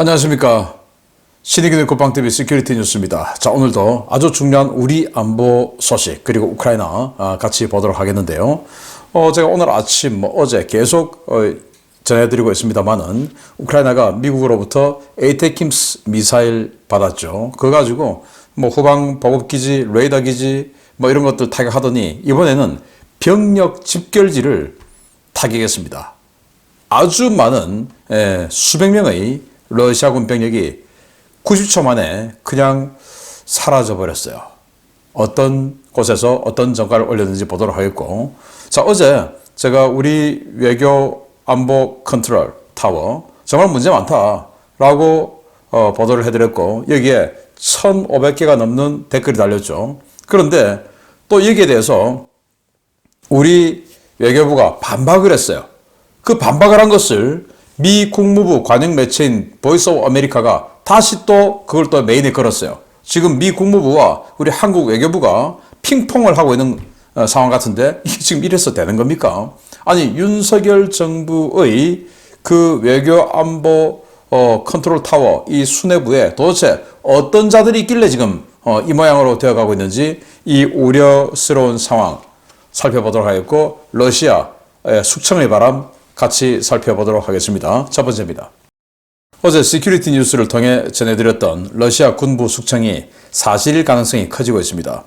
안녕하십니까. 신의기는 국방TV 시큐리티 뉴스입니다. 자, 오늘도 아주 중요한 우리 안보 소식, 그리고 우크라이나 아, 같이 보도록 하겠는데요. 어, 제가 오늘 아침, 뭐 어제 계속 어, 전해드리고 있습니다만은 우크라이나가 미국으로부터 에이테킴스 미사일 받았죠. 그거 가지고 뭐 후방 보급기지, 레이더 기지 뭐 이런 것들 타격하더니 이번에는 병력 집결지를 타격했습니다. 아주 많은 예, 수백 명의 러시아 군 병력이 90초 만에 그냥 사라져 버렸어요. 어떤 곳에서 어떤 전가를 올렸는지 보도록 하겠고, 자 어제 제가 우리 외교 안보 컨트롤 타워 정말 문제 많다라고 어, 보도를 해드렸고 여기에 1,500개가 넘는 댓글이 달렸죠. 그런데 또 여기에 대해서 우리 외교부가 반박을 했어요. 그 반박을 한 것을 미 국무부 관영 매체인 보이스 오브 아메리카가 다시 또 그걸 또 메인에 걸었어요. 지금 미 국무부와 우리 한국 외교부가 핑퐁을 하고 있는 어, 상황 같은데 이게 지금 이래서 되는 겁니까? 아니 윤석열 정부의 그 외교 안보 어, 컨트롤 타워 이 수뇌부에 도대체 어떤 자들이 있길래 지금 어, 이 모양으로 되어가고 있는지 이 우려스러운 상황 살펴보도록 하겠고 러시아의 숙청의 바람 같이 살펴보도록 하겠습니다. 첫 번째입니다. 어제 시큐리티 뉴스를 통해 전해드렸던 러시아 군부 숙청이 사실일 가능성이 커지고 있습니다.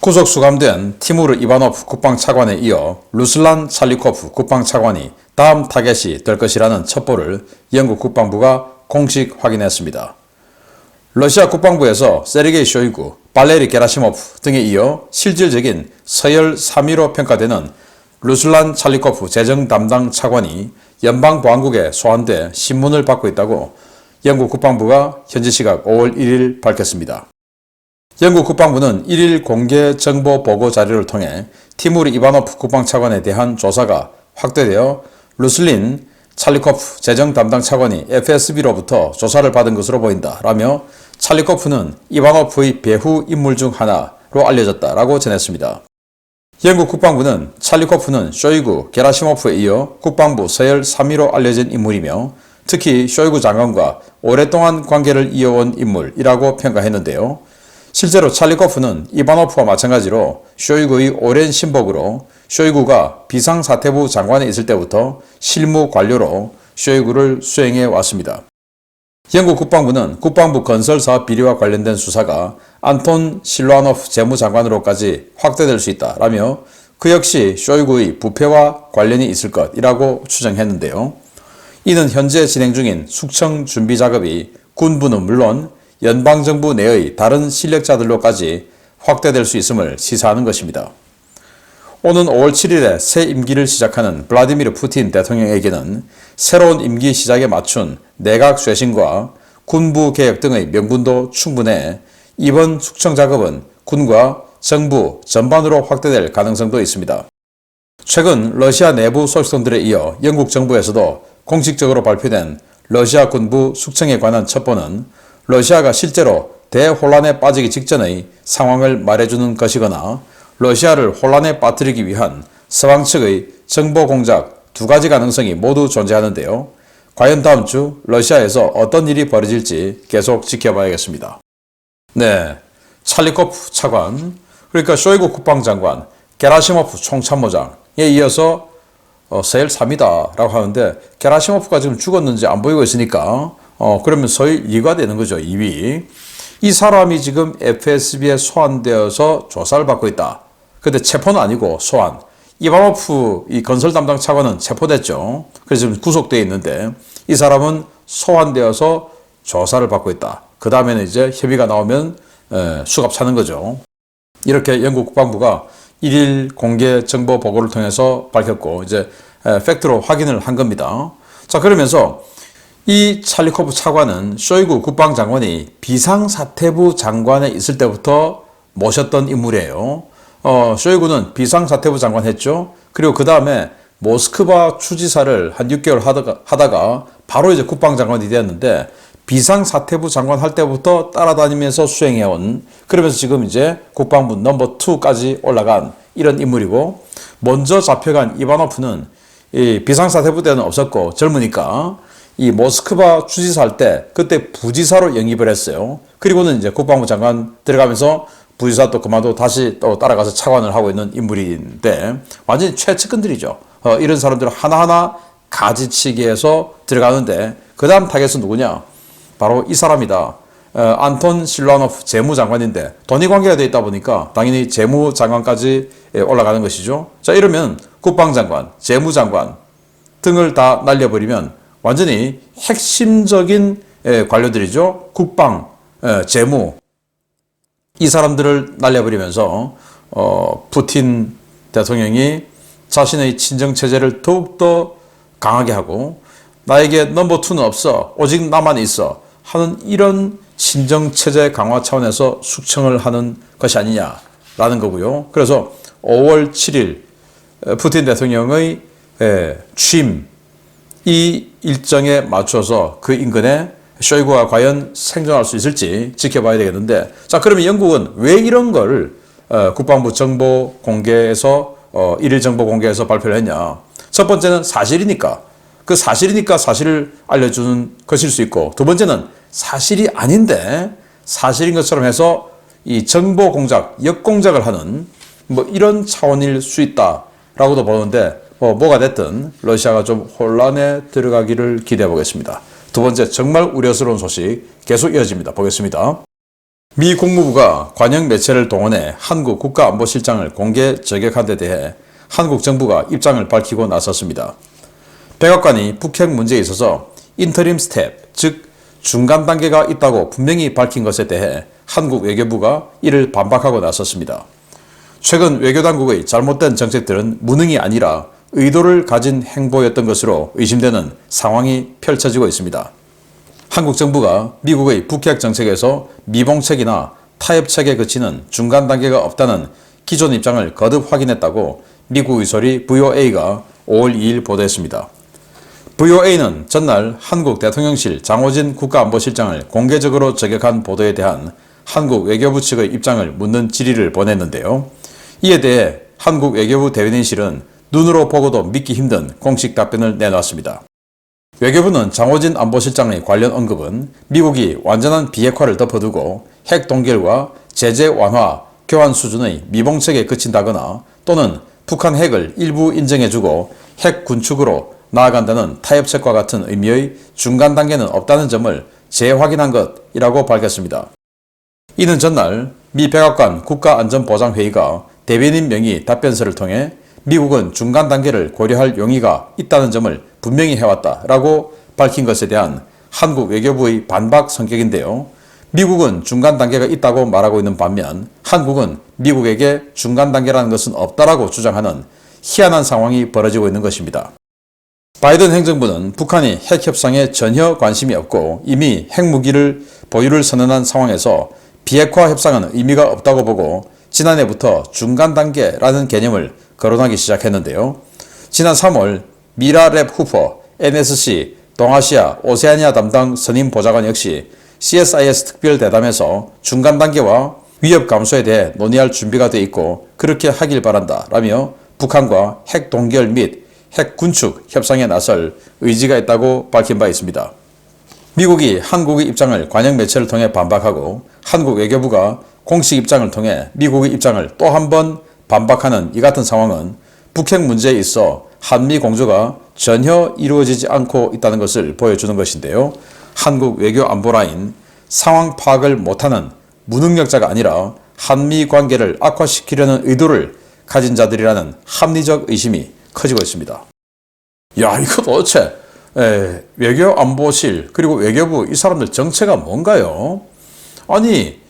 구속 수감된 티무르 이바노프 국방차관에 이어 루슬란 찰리코프 국방차관이 다음 타겟이 될 것이라는 첩보를 영국 국방부가 공식 확인했습니다. 러시아 국방부에서 세르게이 쇼이구, 발레리 게라시모프 등에 이어 실질적인 서열 3위로 평가되는 루슬란 찰리코프 재정 담당 차관이 연방보안국에 소환돼 신문을 받고 있다고 영국 국방부가 현지 시각 5월 1일 밝혔습니다. 영국 국방부는 1일 공개 정보 보고 자료를 통해 티무르 이바노프 국방차관에 대한 조사가 확대되어 루슬린 찰리코프 재정 담당 차관이 FSB로부터 조사를 받은 것으로 보인다. 라며 찰리코프는 이바노프의 배후 인물 중 하나로 알려졌다라고 전했습니다. 영국 국방부는 찰리코프는 쇼이구, 게라시모프에 이어 국방부 서열 3위로 알려진 인물이며 특히 쇼이구 장관과 오랫동안 관계를 이어온 인물이라고 평가했는데요. 실제로 찰리코프는 이바노프와 마찬가지로 쇼이구의 오랜 신복으로 쇼이구가 비상사태부 장관에 있을 때부터 실무 관료로 쇼이구를 수행해 왔습니다. 영국 국방부는 국방부 건설 사업 비리와 관련된 수사가 안톤 실로아노프 재무장관으로까지 확대될 수 있다라며 그 역시 쇼이구의 부패와 관련이 있을 것이라고 추정했는데요. 이는 현재 진행 중인 숙청 준비 작업이 군부는 물론 연방정부 내의 다른 실력자들로까지 확대될 수 있음을 시사하는 것입니다. 오는 5월 7일에 새 임기를 시작하는 블라디미르 푸틴 대통령에게는 새로운 임기 시작에 맞춘 내각 쇄신과 군부 개혁 등의 명분도 충분해 이번 숙청 작업은 군과 정부 전반으로 확대될 가능성도 있습니다. 최근 러시아 내부 소식통들에 이어 영국 정부에서도 공식적으로 발표된 러시아 군부 숙청에 관한 첩보는 러시아가 실제로 대혼란에 빠지기 직전의 상황을 말해주는 것이거나 러시아를 혼란에 빠뜨리기 위한 서방 측의 정보 공작 두 가지 가능성이 모두 존재하는데요. 과연 다음 주 러시아에서 어떤 일이 벌어질지 계속 지켜봐야겠습니다. 네. 찰리코프 차관, 그러니까 쇼이구 국방장관, 게라시모프 총참모장에 이어서 어, 세일 3이다라고 하는데 게라시모프가 지금 죽었는지 안 보이고 있으니까 어, 그러면 서일 2가 되는 거죠. 2위. 이 사람이 지금 FSB에 소환되어서 조사를 받고 있다. 근데 체포는 아니고 소환. 이바노프 이 건설 담당 차관은 체포됐죠. 그래서 지금 구속되어 있는데 이 사람은 소환되어서 조사를 받고 있다. 그 다음에는 이제 협의가 나오면 에, 수갑 차는 거죠. 이렇게 영국 국방부가 1일 공개 정보 보고를 통해서 밝혔고 이제 에, 팩트로 확인을 한 겁니다. 자 그러면서 이 찰리코프 차관은 쇼이구 국방장관이 비상사태부 장관에 있을 때부터 모셨던 인물이에요. 어, 쇼이구는 비상사태부 장관 했죠. 그리고 그 다음에 모스크바 추지사를 한 6개월 하다가, 하다가 바로 이제 국방장관이 되었는데 비상사태부 장관 할 때부터 따라다니면서 수행해온 그러면서 지금 이제 국방부 넘버 2까지 올라간 이런 인물이고 먼저 잡혀간 이바노프는 이 비상사태부 때는 없었고 젊으니까 이 모스크바 주지사 할 때 그때 부지사로 영입을 했어요. 그리고는 이제 국방부 장관 들어가면서 부지사 또 그만두고 다시 또 따라가서 차관을 하고 있는 인물인데 완전히 최측근들이죠. 어, 이런 사람들을 하나하나 가지치기해서 들어가는데 그 다음 타겟은 누구냐? 바로 이 사람이다. 어, 안톤 실라노프 재무장관인데 돈이 관계가 돼 있다 보니까 당연히 재무장관까지 예, 올라가는 것이죠. 자 이러면 국방장관, 재무장관 등을 다 날려버리면 완전히 핵심적인 예, 관료들이죠. 국방, 예, 재무 이 사람들을 날려버리면서 어, 푸틴 대통령이 자신의 친정 체제를 더욱더 강하게 하고 나에게 넘버 투는 없어 오직 나만 있어 하는 이런 친정 체제 강화 차원에서 숙청을 하는 것이 아니냐라는 거고요. 그래서 5월 7일 푸틴 대통령의 취임 이 일정에 맞춰서 그 인근에 쇼이구가 과연 생존할 수 있을지 지켜봐야 되겠는데 자 그러면 영국은 왜 이런 걸 어, 국방부 정보 공개에서 어, 일일 정보 공개에서 발표를 했냐 첫 번째는 사실이니까 그 사실이니까 사실을 알려주는 것일 수 있고 두 번째는 사실이 아닌데 사실인 것처럼 해서 이 정보 공작, 역공작을 하는 뭐 이런 차원일 수 있다라고도 보는데 뭐 뭐가 됐든 러시아가 좀 혼란에 들어가기를 기대해 보겠습니다. 두 번째 정말 우려스러운 소식 계속 이어집니다. 보겠습니다. 미 국무부가 관영 매체를 동원해 한국 국가안보실장을 공개 저격한 데 대해 한국 정부가 입장을 밝히고 나섰습니다. 백악관이 북핵 문제에 있어서 인터림 스텝, 즉 중간 단계가 있다고 분명히 밝힌 것에 대해 한국 외교부가 이를 반박하고 나섰습니다. 최근 외교당국의 잘못된 정책들은 무능이 아니라 의도를 가진 행보였던 것으로 의심되는 상황이 펼쳐지고 있습니다. 한국 정부가 미국의 북핵 정책에서 미봉책이나 타협책에 그치는 중간 단계가 없다는 기존 입장을 거듭 확인했다고 미국 의소리 VOA가 5월 2일 보도했습니다. VOA는 전날 한국 대통령실 장호진 국가안보실장을 공개적으로 저격한 보도에 대한 한국 외교부 측의 입장을 묻는 질의를 보냈는데요. 이에 대해 한국 외교부 대변인실은 눈으로 보고도 믿기 힘든 공식 답변을 내놨습니다. 외교부는 장호진 안보실장의 관련 언급은 미국이 완전한 비핵화를 덮어두고 핵 동결과 제재 완화, 교환 수준의 미봉책에 그친다거나 또는 북한 핵을 일부 인정해주고 핵 군축으로 나아간다는 타협책과 같은 의미의 중간 단계는 없다는 점을 재확인한 것이라고 밝혔습니다. 이는 전날 미 백악관 국가안전보장회의가 대변인 명의 답변서를 통해 미국은 중간 단계를 고려할 용의가 있다는 점을 분명히 해왔다라고 밝힌 것에 대한 한국 외교부의 반박 성격인데요. 미국은 중간 단계가 있다고 말하고 있는 반면 한국은 미국에게 중간 단계라는 것은 없다라고 주장하는 희한한 상황이 벌어지고 있는 것입니다. 바이든 행정부는 북한이 핵 협상에 전혀 관심이 없고 이미 핵무기를 보유를 선언한 상황에서 비핵화 협상은 의미가 없다고 보고 지난해부터 중간 단계라는 개념을 거론하기 시작했는데요. 지난 3월 미라 랩 후퍼 NSC 동아시아 오세아니아 담당 선임 보좌관 역시 CSIS 특별 대담에서 중간 단계와 위협 감소에 대해 논의할 준비가 돼 있고 그렇게 하길 바란다 라며 북한과 핵 동결 및 핵 군축 협상에 나설 의지가 있다고 밝힌 바 있습니다. 미국이 한국의 입장을 관영 매체를 통해 반박하고 한국 외교부가 공식 입장을 통해 미국의 입장을 또 한 번 반박하는 이 같은 상황은 북핵 문제에 있어 한미 공조가 전혀 이루어지지 않고 있다는 것을 보여주는 것인데요. 한국 외교 안보라인 상황 파악을 못하는 무능력자가 아니라 한미 관계를 악화시키려는 의도를 가진 자들이라는 합리적 의심이 커지고 있습니다. 야, 이거 도대체 에, 외교 안보실 그리고 외교부 이 사람들 정체가 뭔가요? 아니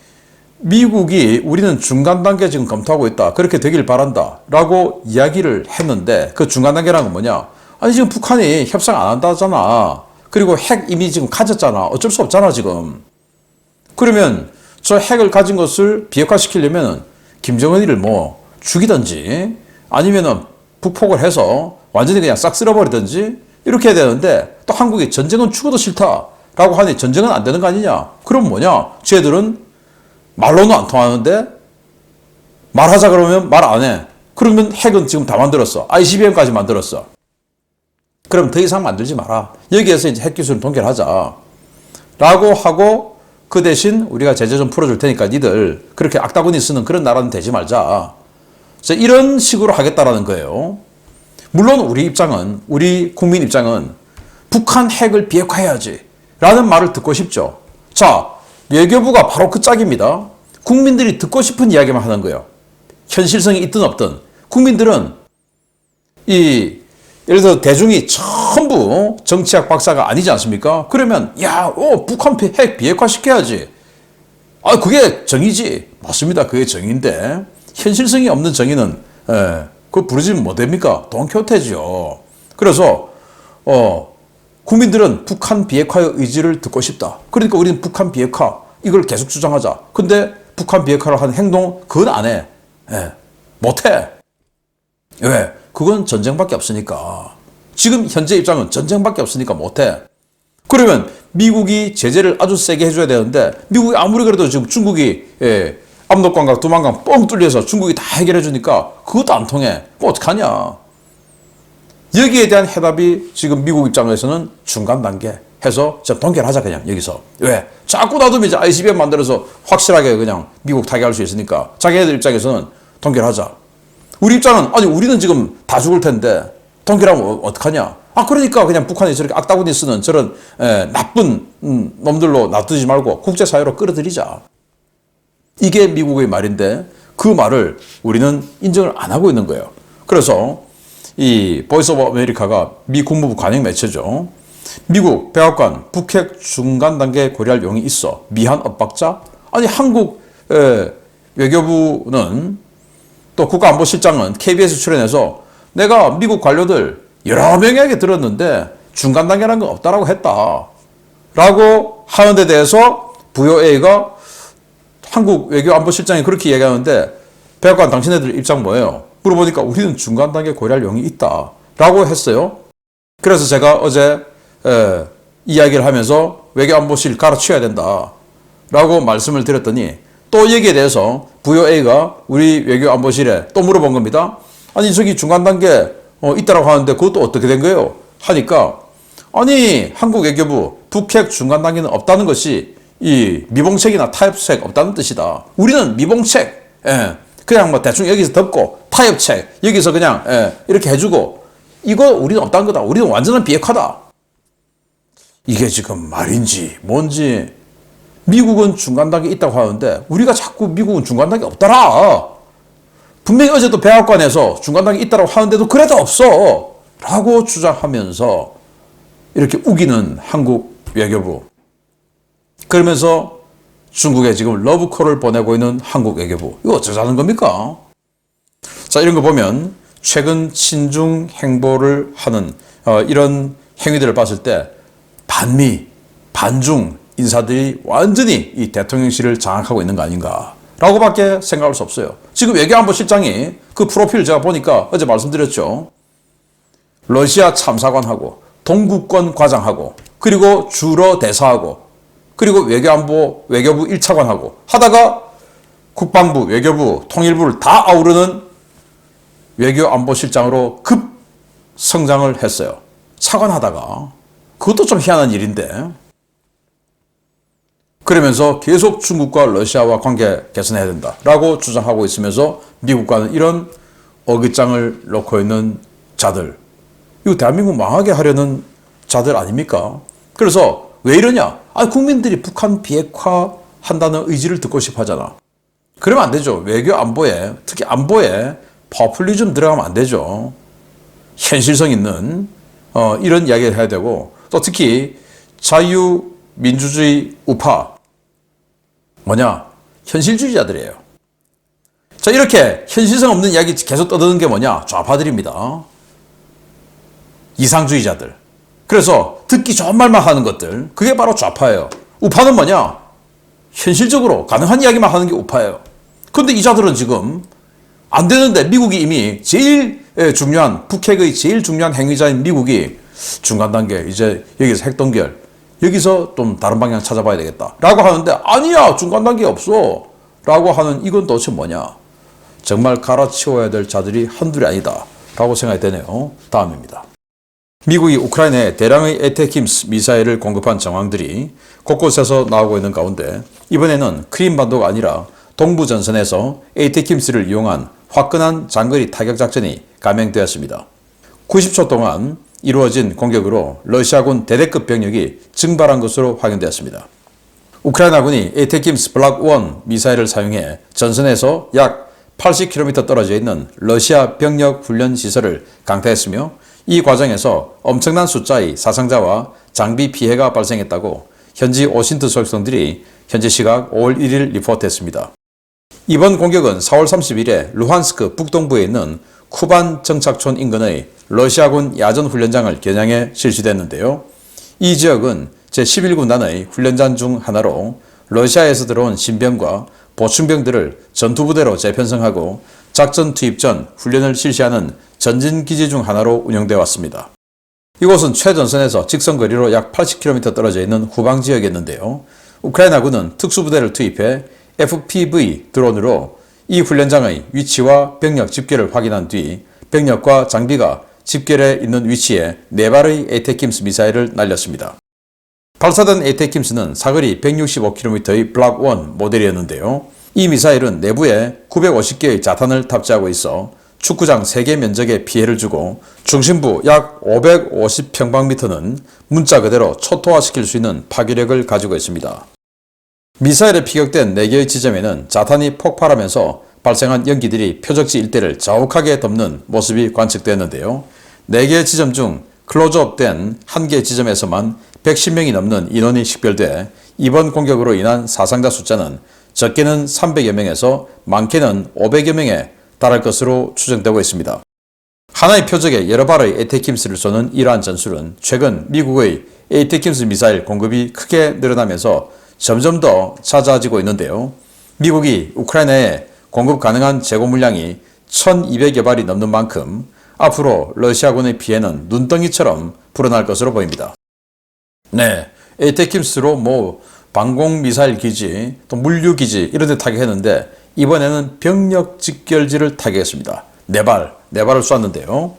미국이 우리는 중간 단계 지금 검토하고 있다. 그렇게 되길 바란다. 라고 이야기를 했는데 그 중간 단계라는 건 뭐냐? 아니 지금 북한이 협상 안 한다잖아. 그리고 핵 이미 지금 가졌잖아. 어쩔 수 없잖아 지금. 그러면 저 핵을 가진 것을 비핵화시키려면 김정은이를 뭐 죽이든지 아니면은 북폭을 해서 완전히 그냥 싹 쓸어버리든지 이렇게 해야 되는데 또 한국이 전쟁은 죽어도 싫다라고 하니 전쟁은 안 되는 거 아니냐? 그럼 뭐냐? 쟤들은 말로는 안 통하는데 말하자 그러면 말 안 해. 그러면 핵은 지금 다 만들었어. ICBM까지 만들었어. 그럼 더 이상 만들지 마라. 여기에서 이제 핵 기술을 동결하자. 라고 하고 그 대신 우리가 제재 좀 풀어줄 테니까 니들 그렇게 악다구니 쓰는 그런 나라는 되지 말자. 자, 이런 식으로 하겠다라는 거예요. 물론 우리 입장은, 우리 국민 입장은 북한 핵을 비핵화해야지. 라는 말을 듣고 싶죠. 자, 외교부가 바로 그 짝입니다. 국민들이 듣고 싶은 이야기만 하는 거예요. 현실성이 있든 없든. 국민들은 이 예를 들어 대중이 전부 정치학 박사가 아니지 않습니까? 그러면 야, 어, 북한 비- 핵 비핵화 시켜야지. 아, 그게 정의지. 맞습니다. 그게 정의인데 현실성이 없는 정의는 예, 그거 부르지면 뭐 됩니까? 돈키호테지요. 그래서 어, 국민들은 북한 비핵화의 의지를 듣고 싶다. 그러니까 우리는 북한 비핵화 이걸 계속 주장하자. 근데 북한 비핵화를 하는 행동 그건 안 해. 예, 못 해. 왜? 그건 전쟁밖에 없으니까. 지금 현재 입장은 전쟁밖에 없으니까 못해. 그러면 미국이 제재를 아주 세게 해줘야 되는데 미국이 아무리 그래도 지금 중국이 예, 압록강과 두만강 뻥 뚫려서 중국이 다 해결해 주니까 그것도 안 통해. 뭐 어떡하냐. 여기에 대한 해답이 지금 미국 입장에서는 중간 단계 해서 저 동결하자 그냥 여기서. 왜? 자꾸 놔두면 이제 ICBM 만들어서 확실하게 그냥 미국 타개할 수 있으니까 자기네들 입장에서는 동결하자. 우리 입장은 아니 우리는 지금 다 죽을 텐데 동결하면 어- 어떡하냐? 아 그러니까 그냥 북한이 저렇게 악다구니 쓰는 저런 에, 나쁜 음, 놈들로 놔두지 말고 국제사회로 끌어들이자 이게 미국의 말인데 그 말을 우리는 인정을 안 하고 있는 거예요. 그래서 이 보이스 오브 아메리카가 미 국무부 관영 매체죠. 미국 백악관 북핵 중간 단계 고려할 용이 있어 미한 엇박자? 아니 한국 에, 외교부는 또 국가안보실장은 KBS 출연해서 내가 미국 관료들 여러 명에게 들었는데 중간 단계라는 건 없다라고 했다. 라고 하는 데 대해서 VOA가 한국 외교안보실장이 그렇게 얘기하는데 백악관 당신네들 입장 뭐예요? 물어보니까 우리는 중간 단계 고려할 용이 있다. 라고 했어요. 그래서 제가 어제 에, 이야기를 하면서 외교안보실 갈아치워야 된다. 라고 말씀을 드렸더니 또 여기에 대해서 VOA가 우리 외교안보실에 또 물어본 겁니다. 아니 저기 중간 단계 어, 있다라고 하는데 그것도 어떻게 된 거예요? 하니까 아니 한국 외교부 북핵 중간 단계는 없다는 것이 이 미봉책이나 타협책 없다는 뜻이다. 우리는 미봉책 예, 그냥 뭐 대충 여기서 덮고 타협책 여기서 그냥 예, 이렇게 해주고 이거 우리는 없다는 거다. 우리는 완전한 비핵화다. 이게 지금 말인지 뭔지 미국은 중간 단계 있다고 하는데 우리가 자꾸 미국은 중간 단계 없더라. 분명히 어제도 백악관에서 중간 단계 있다고 하는데도 그래도 없어. 라고 주장하면서 이렇게 우기는 한국 외교부. 그러면서 중국에 지금 러브콜을 보내고 있는 한국 외교부. 이거 어쩌자는 겁니까? 자, 이런 거 보면 최근 친중 행보를 하는 어, 이런 행위들을 봤을 때 반미, 반중 인사들이 완전히 이 대통령실을 장악하고 있는 거 아닌가. 라고밖에 생각할 수 없어요. 지금 외교안보 실장이 그 프로필 제가 보니까 어제 말씀드렸죠. 러시아 참사관하고 동구권 과장하고 그리고 주러 대사하고 그리고 외교안보 외교부 1차관하고 하다가 국방부, 외교부, 통일부를 다 아우르는 외교안보실장으로 급 성장을 했어요. 차관하다가 그것도 좀 희한한 일인데 그러면서 계속 중국과 러시아와 관계 개선해야 된다 라고 주장하고 있으면서 미국과는 이런 어깃장을 놓고 있는 자들 이거 대한민국 망하게 하려는 자들 아닙니까? 그래서 왜 이러냐? 아 국민들이 북한 비핵화 한다는 의지를 듣고 싶어 하잖아. 그러면 안 되죠. 외교 안보에 특히 안보에 퍼플리즘 들어가면 안 되죠. 현실성 있는 어, 이런 이야기를 해야 되고 또 특히 자유민주주의 우파 뭐냐 현실주의자들이에요. 자 이렇게 현실성 없는 이야기 계속 떠드는 게 뭐냐 좌파들입니다. 이상주의자들. 그래서 듣기 좋은 말만 하는 것들 그게 바로 좌파예요. 우파는 뭐냐 현실적으로 가능한 이야기만 하는 게 우파예요. 근데 이 자들은 지금 안 되는데 미국이 이미 제일 예, 중요한 북핵의 제일 중요한 행위자인 미국이 중간 단계 이제 여기서 핵 동결 여기서 좀 다른 방향 찾아봐야 되겠다 라고 하는데 아니야 중간 단계 없어 라고 하는 이건 도대체 뭐냐 정말 갈아치워야 될 자들이 한둘이 아니다 라고 생각이 되네요. 다음입니다. 미국이 우크라이나에 대량의 에테킴스 미사일을 공급한 정황들이 곳곳에서 나오고 있는 가운데 이번에는 크림반도가 아니라 동부 전선에서 에테킴스를 이용한 화끈한 장거리 타격 작전이 감행되었습니다. 90초 동안 이루어진 공격으로 러시아군 대대급 병력이 증발한 것으로 확인되었습니다. 우크라이나군이 에테킴스 블락 1 미사일을 사용해 전선에서 약 80km 떨어져 있는 러시아 병력 훈련 시설을 강타했으며 이 과정에서 엄청난 숫자의 사상자와 장비 피해가 발생했다고 현지 오신트 소식통들이 현지 시각 5월 1일 리포트했습니다. 이번 공격은 4월 30일에 루한스크 북동부에 있는 쿠반 정착촌 인근의 러시아군 야전 훈련장을 겨냥해 실시됐는데요. 이 지역은 제11군단의 훈련장 중 하나로 러시아에서 들어온 신병과 보충병들을 전투부대로 재편성하고 작전 투입 전 훈련을 실시하는 전진기지 중 하나로 운영되어 왔습니다. 이곳은 최전선에서 직선거리로 약 80km 떨어져 있는 후방 지역이었는데요. 우크라이나군은 특수부대를 투입해 FPV 드론으로 이 훈련장의 위치와 병력 집결을 확인한 뒤 병력과 장비가 집결해 있는 위치에 네 발의 에테킴스 미사일을 날렸습니다. 발사된 에테킴스는 사거리 165km의 블락 1 모델이었는데요. 이 미사일은 내부에 950개의 자탄을 탑재하고 있어 축구장 3개 면적에 피해를 주고 중심부 약 550평방미터는 문자 그대로 초토화시킬 수 있는 파괴력을 가지고 있습니다. 미사일에 피격된 4개의 지점에는 자탄이 폭발하면서 발생한 연기들이 표적지 일대를 자욱하게 덮는 모습이 관측되었는데요. 4개의 지점 중 클로즈업된 1개 지점에서만 110명이 넘는 인원이 식별돼 이번 공격으로 인한 사상자 숫자는 적게는 300여 명에서 많게는 500여 명에 달할 것으로 추정되고 있습니다. 하나의 표적에 여러 발의 에테킴스를 쏘는 이러한 전술은 최근 미국의 에테킴스 미사일 공급이 크게 늘어나면서 점점 더 잦아지고 있는데요. 미국이 우크라이나에 공급 가능한 재고 물량이 1200여 발이 넘는 만큼 앞으로 러시아군의 피해는 눈덩이처럼 불어날 것으로 보입니다. 네, 에테킴스로 뭐 방공 미사일 기지, 또 물류 기지 이런 데 타격했는데 이번에는 병력 직결지를 타격했습니다. 네 발, 네 발을 쐈는데요.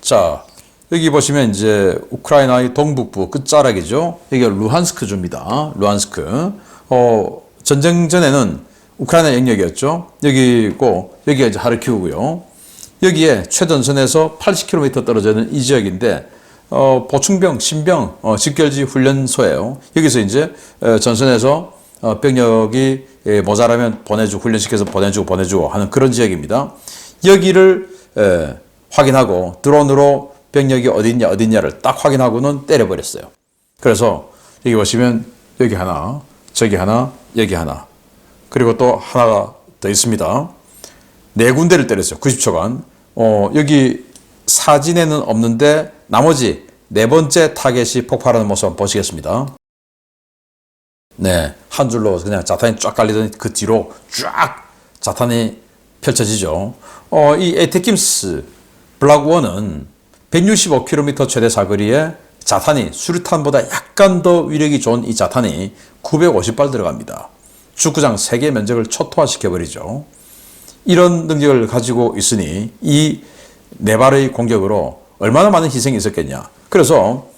자, 여기 보시면 이제 우크라이나의 동북부 끝자락이죠. 여기가 루한스크 주입니다. 루한스크. 어, 전쟁 전에는 우크라이나 영역이었죠. 여기고 여기가 이제 하르키우고요. 여기에 최전선에서 80km 떨어져 있는 이 지역인데 어, 보충병, 신병 어, 직결지 훈련소예요. 여기서 이제 어, 전선에서 어, 병력이 예, 모자라면 보내주고 훈련시켜서 보내주고 보내주고 하는 그런 지역입니다. 여기를 에, 확인하고 드론으로 병력이 어디 있냐를 딱 확인하고는 때려버렸어요. 그래서 여기 보시면 여기 하나, 저기 하나, 여기 하나 그리고 또 하나가 더 있습니다. 네 군데를 때렸어요. 90초간. 어, 여기 사진에는 없는데 나머지 네 번째 타겟이 폭발하는 모습 보시겠습니다. 네, 한 줄로 그냥 자탄이 쫙 깔리더니 그 뒤로 쫙 자탄이 펼쳐지죠. 어, 이 에테킴스 블락 1은 165km 최대 사거리에 자탄이 수류탄보다 약간 더 위력이 좋은 이 자탄이 950발 들어갑니다. 축구장 3개 면적을 초토화시켜버리죠. 이런 능력을 가지고 있으니 이 네 발의 공격으로 얼마나 많은 희생이 있었겠냐. 그래서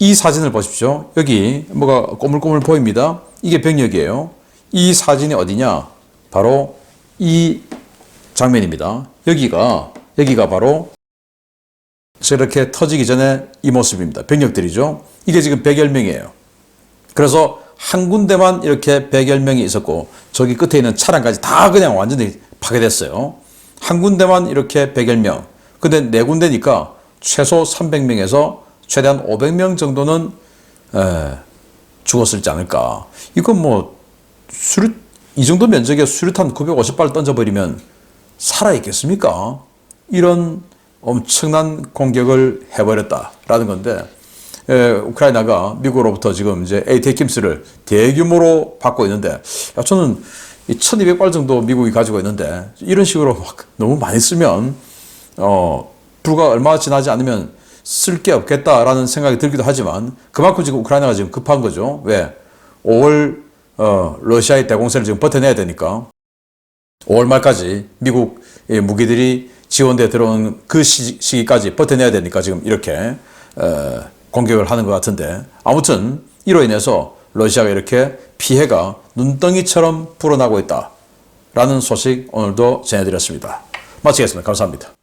이 사진을 보십시오. 여기 뭐가 꼬물꼬물 보입니다. 이게 병력이에요. 이 사진이 어디냐? 바로 이 장면입니다. 여기가 여기가 바로 저렇게 터지기 전에 이 모습입니다. 병력들이죠. 이게 지금 100여 명이에요. 그래서 한 군데만 이렇게 100여 명이 있었고 저기 끝에 있는 차량까지 다 그냥 완전히 파괴됐어요. 한 군데만 이렇게 100여 명. 근데 네 군데니까 최소 300명에서 최대한 500명 정도는 에, 죽었을지 않을까. 이건 뭐 수류 이 정도 면적에 수류탄 950발 던져버리면 살아 있겠습니까? 이런 엄청난 공격을 해버렸다라는 건데 에, 우크라이나가 미국으로부터 지금 이제 에이테킴스를 대규모로 받고 있는데 야, 저는 1200발 정도 미국이 가지고 있는데 이런 식으로 막 너무 많이 쓰면 어, 불과 얼마 지나지 않으면 쓸 게 없겠다라는 생각이 들기도 하지만 그만큼 지금 우크라이나가 지금 급한 거죠. 왜? 5월 어, 러시아의 대공세를 지금 버텨내야 되니까 5월 말까지 미국 무기들이 지원대 들어온 그 시, 시기 까지 버텨내야 되니까 지금 이렇게 어, 공격을 하는 것 같은데 아무튼 이로 인해서 러시아가 이렇게 피해가 눈덩이처럼 불어나고 있다라는 소식 오늘도 전해드렸습니다. 마치겠습니다. 감사합니다.